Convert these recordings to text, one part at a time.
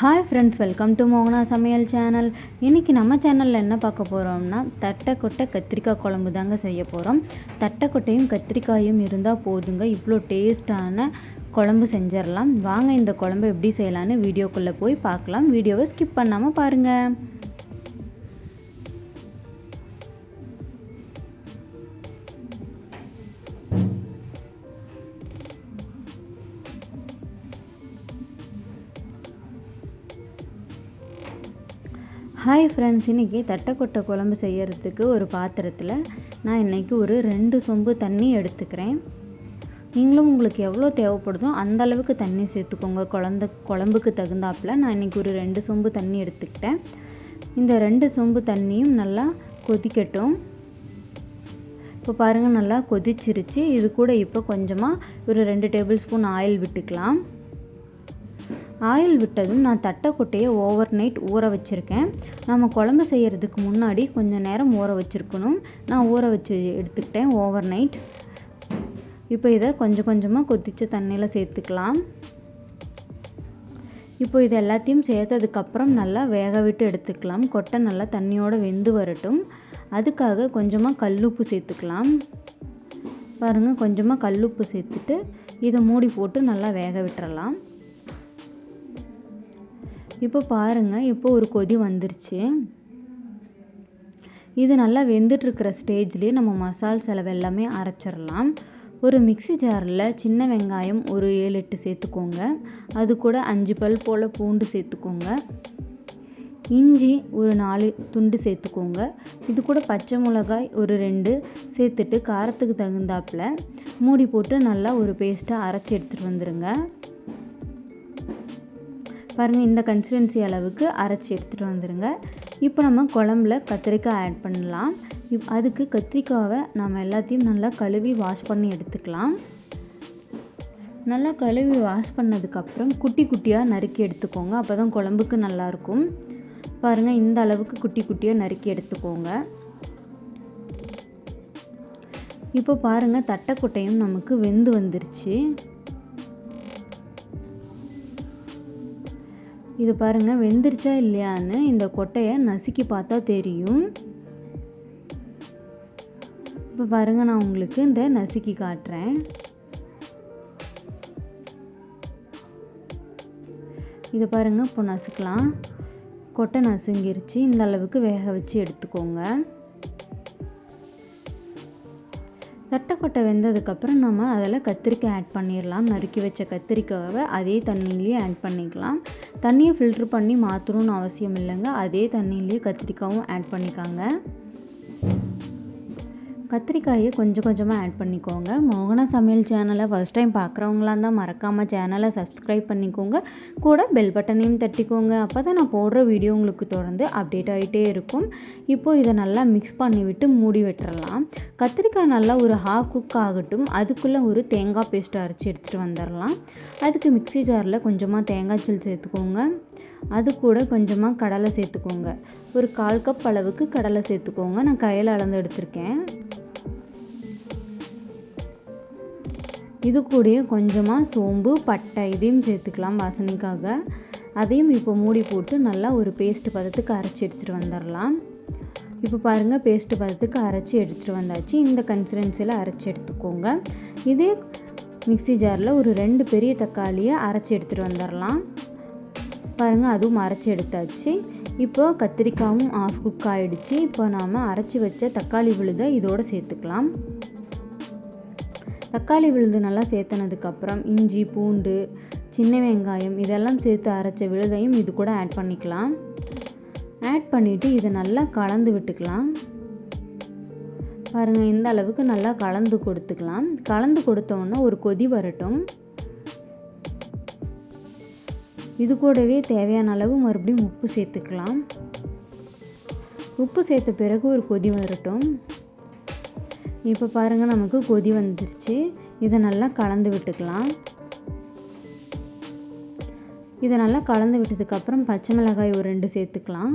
Hi friends welcome to மோகனா சமையல் channel இன்றைக்கி நம்ம சேனலில் என்ன பார்க்க போகிறோம்னா தட்டைக்கொட்டை கத்திரிக்காய் குழம்பு தாங்க செய்ய போகிறோம் தட்டைக்கொட்டையும் கத்திரிக்காயும் இருந்தால் போதுங்க. இவ்வளோ டேஸ்டான குழம்பு செஞ்சிடலாம் வாங்க இந்த குழம்பு எப்படி செய்யலான்னு வீடியோக்குள்ளே போய் பார்க்கலாம். வீடியோவை ஸ்கிப் பண்ணாமல் பாருங்கள் ஹாய் ஃப்ரெண்ட்ஸ் இன்றைக்கி தட்டைக்கொட்டை குழம்பு செய்யறதுக்கு ஒரு பாத்திரத்தில் நான் இன்றைக்கி ஒரு ரெண்டு சொம்பு தண்ணி எடுத்துக்கிறேன். நீங்களும் உங்களுக்கு எவ்வளோ தேவைப்படுதோ அந்த அளவுக்கு தண்ணி சேர்த்துக்கோங்க. குழந்த குழம்புக்கு தகுந்தாப்பில் நான் இன்றைக்கி ஒரு ரெண்டு சொம்பு தண்ணி எடுத்துக்கிட்டேன். இந்த ரெண்டு சொம்பு தண்ணியும் நல்லா கொதிக்கட்டும். இப்போ பாருங்கள் நல்லா கொதிச்சிருச்சு. இது கூட இப்போ கொஞ்சமாக ஒரு ரெண்டு டேபிள் ஸ்பூன் ஆயில் விட்டுக்கலாம். ஆயில் விட்டதும் நான் தட்டைக்கொட்டையை ஓவர் நைட் ஊற வச்சுருக்கேன். நம்ம குழம்பு செய்கிறதுக்கு முன்னாடி கொஞ்சம் நேரம் ஊற வச்சுருக்கணும். நான் ஊற வச்சு எடுத்துக்கிட்டேன் ஓவர் நைட் இப்போ இதை கொஞ்சம் கொஞ்சமாக கொதித்த தண்ணியில் சேர்த்துக்கலாம். இப்போ இது எல்லாத்தையும் சேர்த்ததுக்கப்புறம் நல்லா வேக விட்டு எடுத்துக்கலாம். கொட்டை நல்லா தண்ணியோடு வெந்து வரட்டும். அதுக்காக கொஞ்சமாக கல்லுப்பு சேர்த்துக்கலாம். பாருங்கள் கொஞ்சமாக கல்லுப்பு சேர்த்துட்டு இதை மூடி போட்டு நல்லா வேக விட்டுறலாம். இப்போ பாருங்கள் இப்போ ஒரு கொதி வந்துருச்சு. இது நல்லா வெந்துட்டுருக்கிற ஸ்டேஜ்லேயே நம்ம மசால் செலவு எல்லாமே அரைச்சிடலாம் ஒரு மிக்சி ஜாரில் சின்ன வெங்காயம் ஒரு ஏழு எட்டு சேர்த்துக்கோங்க. அது கூட அஞ்சு பல் போல் பூண்டு சேர்த்துக்கோங்க. இஞ்சி ஒரு நாலு துண்டு சேர்த்துக்கோங்க. இது கூட பச்சை மிளகாய் ஒரு ரெண்டு சேர்த்துட்டு காரத்துக்கு தகுந்தாப்பில் மூடி போட்டு நல்லா ஒரு பேஸ்ட்டாக அரைச்சி எடுத்துகிட்டு வந்துடுங்க பாருங்கள் இந்த கன்சிஸ்டன்சி அளவுக்கு அரைச்சி எடுத்துகிட்டு வந்துடுங்க இப்போ நம்ம குழம்புல கத்திரிக்காய் ஆட் பண்ணலாம். இப் அதுக்கு கத்திரிக்காவை நம்ம எல்லாத்தையும் நல்லா கழுவி வாஷ் பண்ணி எடுத்துக்கலாம். நல்லா கழுவி வாஷ் பண்ணதுக்கப்புறம் குட்டி குட்டியாக நறுக்கி எடுத்துக்கோங்க. அப்போ தான் குழம்புக்கு நல்லாயிருக்கும். பாருங்கள் இந்த அளவுக்கு குட்டி குட்டியாக நறுக்கி எடுத்துக்கோங்க. இப்போ பாருங்கள் தட்டைக்கொட்டையும் நமக்கு வெந்து வந்துருச்சு. இது பாருங்கள் வெந்துருச்சா இல்லையான்னு இந்த கொட்டையை நசுக்கி பார்த்தா தெரியும். இப்போ பாருங்கள் நான் உங்களுக்கு இந்த நசுக்கி காட்டுறேன். இது பாருங்கள் இப்போ நசுக்கலாம். கொட்டை நசுங்கிருச்சு. இந்த அளவுக்கு வேக வச்சு எடுத்துக்கோங்க. பட்டை வெந்ததுக்கப்புறம் நம்ம அதில் கத்திரிக்காய் ஆட் பண்ணிடலாம் நறுக்கி வச்ச கத்திரிக்காவை அதே தண்ணியிலேயே ஆட் பண்ணிக்கலாம். தண்ணியை ஃபில்ட்ரு பண்ணி மாற்றணும்னு அவசியம் இல்லைங்க. அதே தண்ணியிலேயே கத்திரிக்காயும் ஆட் பண்ணிக்காங்க. கத்திரிக்காயை கொஞ்சம் கொஞ்சமாக ஆட் பண்ணிக்கோங்க. மோகன சமையல் சேனலை ஃபஸ்ட் டைம் பார்க்குறவங்களா இருந்தால் மறக்காமல் சேனலை சப்ஸ்கிரைப் பண்ணிக்கோங்க. கூட பெல் பட்டனையும் தட்டிக்கோங்க. அப்போ தான் நான் போடுற வீடியோ உங்களுக்கு தொடர்ந்து அப்டேட் ஆகிட்டே இருக்கும். இப்போது இதை நல்லா மிக்ஸ் பண்ணிவிட்டு மூடி விட்டுறலாம். கத்திரிக்காய் நல்லா ஒரு ஹாஃப் குக் ஆகட்டும். அதுக்குள்ளே ஒரு தேங்காய் பேஸ்ட்டு அரைச்சி எடுத்துகிட்டு வந்துடலாம் அதுக்கு மிக்சி ஜாரில் கொஞ்சமாக தேங்காய் சில் சேர்த்துக்கோங்க. அது கூட கொஞ்சமாக கடலை சேர்த்துக்கோங்க. ஒரு கால் கப் அளவுக்கு கடலை சேர்த்துக்கோங்க. நான் கையில் அளந்து எடுத்திருக்கேன். இது கூடயும் கொஞ்சமாக சோம்பு பட்டை இதையும் சேர்த்துக்கலாம் வாசனைக்காக. அதையும் இப்போ மூடி போட்டு நல்லா ஒரு பேஸ்ட்டு பதத்துக்கு அரைச்சி எடுத்துகிட்டு வந்துடலாம். இப்போ பாருங்கள் பேஸ்ட்டு பதத்துக்கு அரைச்சி எடுத்துகிட்டு வந்தாச்சு. இந்த கன்சிஸ்டன்சியில் அரைச்சி எடுத்துக்கோங்க. இதே மிக்சி ஜாரில் ஒரு ரெண்டு பெரிய தக்காளியை அரைச்சி எடுத்துகிட்டு வந்துடலாம். பாருங்கள் அதுவும் அரைச்சி எடுத்தாச்சு. இப்போ கத்திரிக்காயும் ஆஃப் குக் ஆகிடுச்சு இப்போ நாம் அரைச்சி வச்ச தக்காளி விழுதை இதோடு சேர்த்துக்கலாம். தக்காளி விழுது நல்லா சேர்த்தனதுக்கப்புறம் இஞ்சி பூண்டு சின்ன வெங்காயம் இதெல்லாம் சேர்த்து அரைச்ச விழுதையும் இது கூட ஆட் பண்ணிக்கலாம். ஆட் பண்ணிவிட்டு இதை நல்லா கலந்து விட்டுக்கலாம். பாருங்கள் இந்த அளவுக்கு நல்லா கலந்து கொடுத்துக்கலாம். கலந்து கொடுத்தோன்னா ஒரு கொதி வரட்டும். இது கூடவே தேவையான அளவு மறுபடியும் உப்பு சேர்த்துக்கலாம். உப்பு சேர்த்த பிறகு ஒரு கொதி வரட்டும். இப்போ பாருங்கள் நமக்கு கொதி வந்துருச்சு. இதை நல்லா கலந்து விட்டுக்கலாம். இதை நல்லா கலந்து விட்டதுக்கப்புறம் பச்சை மிளகாய் ஒரு ரெண்டு சேர்த்துக்கலாம்.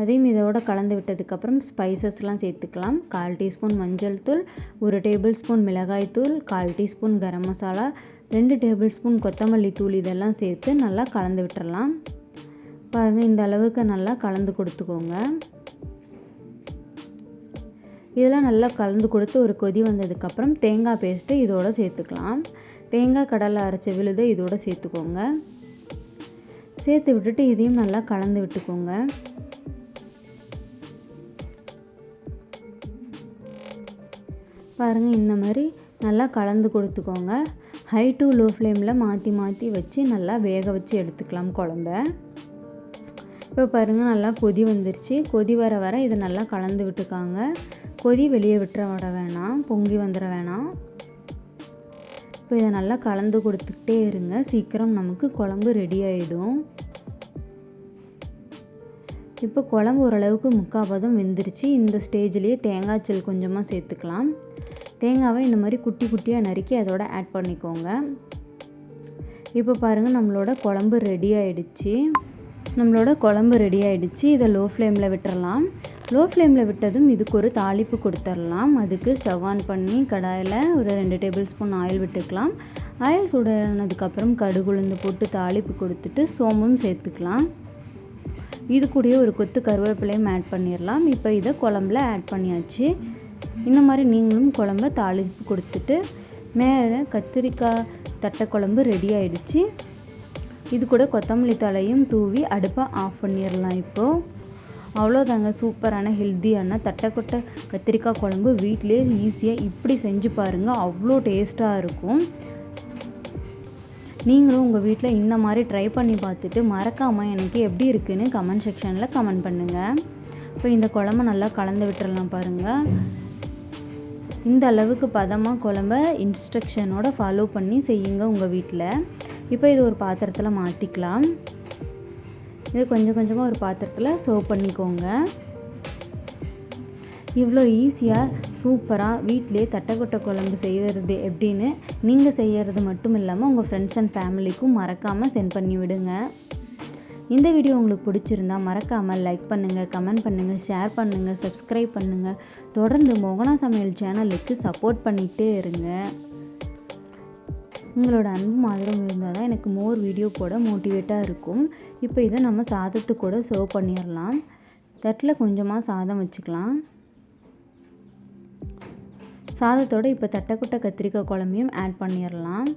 அதையும் இதோட கலந்து விட்டதுக்கப்புறம் ஸ்பைசஸ்லாம் சேர்த்துக்கலாம். கால் டீஸ்பூன் மஞ்சள் தூள் ஒரு டேபிள் ஸ்பூன் மிளகாய் தூள் கால் டீஸ்பூன் கரம் மசாலா ரெண்டு டேபிள் ஸ்பூன் கொத்தமல்லி தூள் இதெல்லாம் சேர்த்து நல்லா கலந்து விட்டுறலாம். பாருங்கள் இந்த அளவுக்கு நல்லா கலந்து கொடுத்துக்கோங்க. இதெல்லாம் நல்லா கலந்து கொடுத்து ஒரு கொதி வந்ததுக்கப்புறம் தேங்காய் பேஸ்ட்டு இதோட சேர்த்துக்கலாம். தேங்காய் கடலை அரைச்ச விழுதை இதோட சேர்த்துக்கோங்க. சேர்த்து விட்டுட்டு இதையும் நல்லா கலந்து விட்டுக்கோங்க. பாருங்கள் இந்த மாதிரி நல்லா கலந்து கொடுத்துக்கோங்க. ஹை டு லோ ஃப்ளேமில் மாற்றி மாற்றி வச்சு நல்லா வேக வச்சு எடுத்துக்கலாம் குழம்ப. இப்போ பாருங்கள் நல்லா கொதி வந்துருச்சு. கொதி வர வர இதை நல்லா கலந்து விட்டுக்காங்க. கொதி வெளியே விட்டுற விட வேணாம் பொங்கி வந்துட வேணாம். இப்போ இதை நல்லா கலந்து கொடுத்துக்கிட்டே இருங்க. சீக்கிரம் நமக்கு குழம்பு ரெடி ஆகிடும் இப்போ குழம்பு ஓரளவுக்கு முக்கால் பதம் வெந்துருச்சு. இந்த ஸ்டேஜ்லேயே தேங்காய் செல் கொஞ்சமாக சேர்த்துக்கலாம். தேங்காவை இந்த மாதிரி குட்டி குட்டியாக நறுக்கி அதோட ஆட் பண்ணிக்கோங்க. இப்போ பாருங்கள் நம்மளோட குழம்பு ரெடி ஆயிடுச்சு. நம்மளோட குழம்பு ரெடி ஆகிடுச்சு இதை லோ ஃப்ளேமில் விட்டுறலாம் லோ ஃப்ளேமில் விட்டதும் இதுக்கு ஒரு தாளிப்பு கொடுத்துடலாம் அதுக்கு ஸ்டவ் ஆன் பண்ணி கடாயில் ஒரு ரெண்டு டேபிள் ஸ்பூன் ஆயில் விட்டுக்கலாம். ஆயில் சூடானதுக்கப்புறம் கடுகு உளுந்து போட்டு தாளிப்பு கொடுத்துட்டு சோம்பும் சேர்த்துக்கலாம். இது கூடயே ஒரு கொத்து கருவேப்பிலையும் ஆட் பண்ணிடலாம் இப்போ இதை குழம்புல ஆட் பண்ணியாச்சு. இந்த மாதிரி நீங்களும் குழம்ப தாளிப்பு கொடுத்துட்டு மேலே கத்திரிக்காய் தட்டை குழம்பு ரெடி ஆயிடுச்சு. இது கூட கொத்தமல்லி தலையும் தூவி அடுப்பை ஆஃப் பண்ணிடலாம் இப்போது அவ்வளோதாங்க சூப்பரான ஹெல்த்தியான தட்டைக்கொட்டை கத்திரிக்காய் குழம்பு வீட்டிலே ஈஸியாக இப்படி செஞ்சு பாருங்கள் அவ்வளோ டேஸ்ட்டாக இருக்கும். நீங்களும் உங்கள் வீட்டில் இந்த மாதிரி ட்ரை பண்ணி பார்த்துட்டு மறக்காமல் எனக்கு எப்படி இருக்குன்னு கமெண்ட் செக்ஷனில் கமெண்ட் பண்ணுங்கள் இப்போ இந்த குழம்பு நல்லா கலந்து விட்டுறலாம் பாருங்கள் இந்த அளவுக்கு பதமாக குழம்ப இன்ஸ்ட்ரக்ஷனோட ஃபாலோ பண்ணி செய்யுங்க உங்கள் வீட்டில் இப்போ இது ஒரு பாத்திரத்தில் மாற்றிக்கலாம் இது கொஞ்சம் கொஞ்சமாக ஒரு பாத்திரத்தில் சர்வ் பண்ணிக்கோங்க. இவ்வளோ ஈஸியாக சூப்பராக வீட்டிலே தட்டைக்கொட்டை குழம்பு செய்கிறது எப்படின்னு நீங்கள் செய்கிறது மட்டும் இல்லாமல் உங்கள் ஃப்ரெண்ட்ஸ் அண்ட் ஃபேமிலிக்கும் மறக்காமல் சென்ட் பண்ணி விடுங்க. இந்த வீடியோ உங்களுக்கு பிடிச்சிருந்தா மறக்காமல் லைக் பண்ணுங்கள் கமெண்ட் பண்ணுங்கள் ஷேர் பண்ணுங்கள் சப்ஸ்கிரைப் பண்ணுங்கள் தொடர்ந்து மோகனா சமையல் சேனலுக்கு சப்போர்ட் பண்ணிகிட்டே இருங்க. உங்களோட அன்பும் ஆதரவும் இருந்தால் தான் எனக்கு மோர் வீடியோ போட மோட்டிவேட்டாக இருக்கும். இப்போ இதை நம்ம சாதத்து கூட சர்வ் பண்ணிடலாம் தட்டில் கொஞ்சமாக சாதம் வச்சுக்கலாம். சாதத்தோட இப்போ தட்டைக்குட்டை கத்திரிக்காய் குழம்பையும் ஆட் பண்ணிடலாம்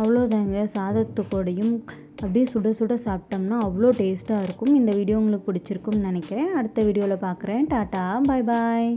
அவ்வளோதாங்க. சாதத்துக்கூடையும் அப்படியே சுட சுட சாப்பிட்டோம்னா அவ்வளோ டேஸ்ட்டாக இருக்கும். இந்த வீடியோ உங்களுக்கு பிடிச்சிருக்கும்னு நினைக்கிறேன். அடுத்த வீடியோவில் பார்க்குறேன் டாட்டா. பாய் பாய்